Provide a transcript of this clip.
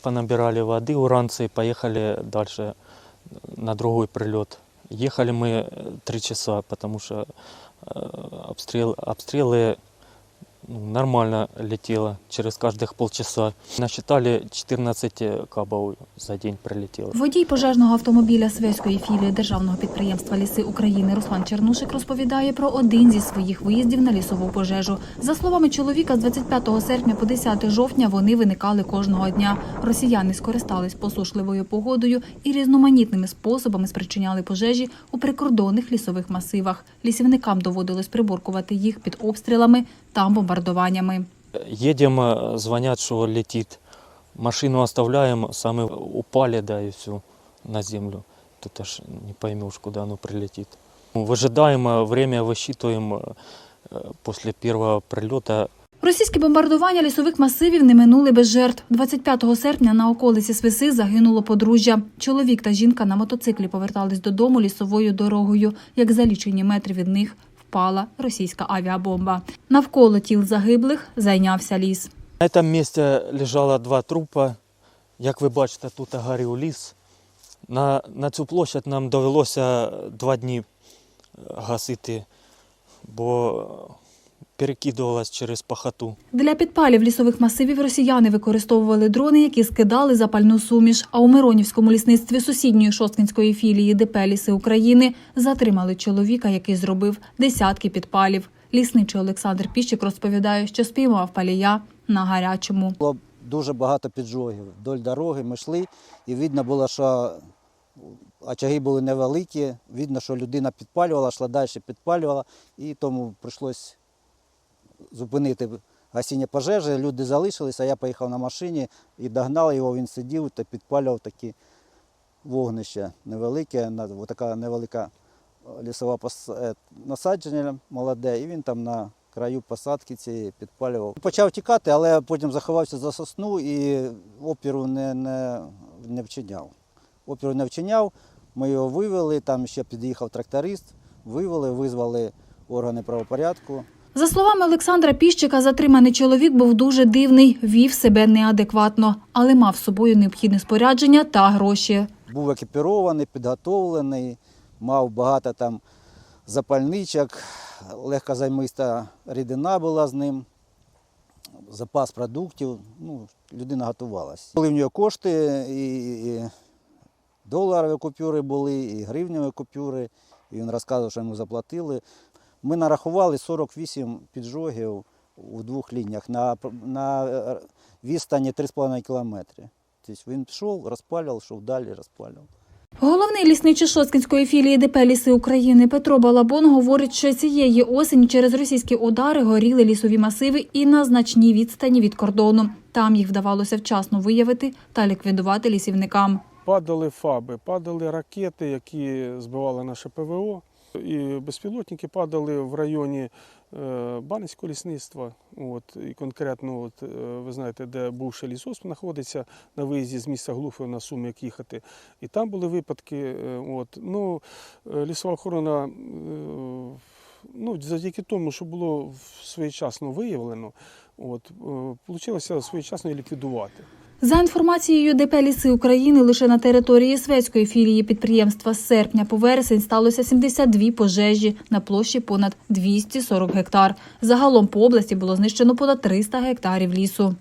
Понабирали воды уранцы и поехали дальше на другой прилет. Ехали мы э, три часа, потому что э, обстрел, обстрелы ну, нормально летело через каждых полчаса. Насчитали 14 кабов за день прилетело. Водій пожежного автомобіля Свеської філії державного підприємства Ліси України Руслан Чернушик розповідає про один зі своїх виїздів на лісову пожежу. За словами чоловіка, з 25 серпня по 10 жовтня вони виникали кожного дня. Росіяни скористались посушливою погодою і різноманітними способами спричиняли пожежі у прикордонних лісових масивах. Лісівникам доводилось приборкувати їх під обстрілами та бомбардуваннями Едем, э, звонят, что летит. Машину оставляем, сами упали, да, и все, на землю. Тут аж не поймешь, куда оно прилетит. Ну, Выжидаем, э, время высчитываем э, э, после первого прилета. Російські бомбардування лісових масивів не минули без жертв. 25 серпня на околиці Свиси загинуло подружжя. Чоловік та жінка на мотоциклі повертались додому лісовою дорогою. Як за лічені метри від них впала російська авіабомба. Навколо тіл загиблих зайнявся ліс. На цьому місці лежало два трупи. Як ви бачите, тут горів ліс. На, на цю площадь нам довелося два дні е, гасити, бо перекидувалась через пахоту. Для підпалів лісових масивів росіяни використовували дрони, які скидали запальну суміш. А у Миронівському лісництві сусідньої шосткінської філії ДП «Ліси України затримали чоловіка, який зробив десятки підпалів. Лісничий Олександр Піщик розповідає, що спіймав палія на гарячому. Було дуже багато піджогів вдоль дороги. Ми йшли, і видно було, що очаги були невеликі. Видно, що людина підпалювала, йшла далі, підпалювала, і тому прийшлось зупинити гасіння пожежі. Люди залишилися, я поїхав на машині і догнав його, він сидів та підпалював такі вогнища невелике, така невелика лісова е, насадження молоде, і він там на краю посадки цієї підпалював. Почав тікати, але потім заховався за сосну і опіру не, не, не вчиняв. Опіру не вчиняв, ми його вивели, там ще під'їхав тракторист, вивели, визвали органи правопорядку. За словами Олександра Піщика, затриманий чоловік був дуже дивний, вів себе неадекватно, але мав з собою необхідне спорядження та гроші. Був екіпірований, підготовлений, мав багато там запальничок, легкозаймиста рідина була з ним, запас продуктів. Ну, людина готувалася. Були в нього кошти, і, доларові купюри були, і гривневі купюри. І він розказував, що йому заплатили. Ми нарахували 48 піджогів у двох лініях на, на відстані 3,5 кілометри. Тобто він пішов, розпалював, йшов далі, розпалював. Головний лісничий Шосткінської філії ДП «Ліси України Петро Балабон говорить, що цієї осені через російські удари горіли лісові масиви і на значній відстані від кордону. Там їх вдавалося вчасно виявити та ліквідувати лісівникам. Падали фаби, падали ракети, які збивали наше ПВО. І безпілотники падали в районі е, Баницького лісництва. От, і конкретно, от, е, ви знаєте, де бувший лісосп знаходиться на виїзді з міста Глухова на Суми, як їхати. І там були випадки. е, От, ну, лісова охорона, ну, завдяки тому, що було своєчасно виявлено, от, вийшло своєчасно ліквідувати. За інформацією ДП «Ліси України, лише на території Свецької філії підприємства з серпня по вересень сталося 72 пожежі на площі понад 240 гектар. Загалом по області було знищено понад 300 гектарів лісу.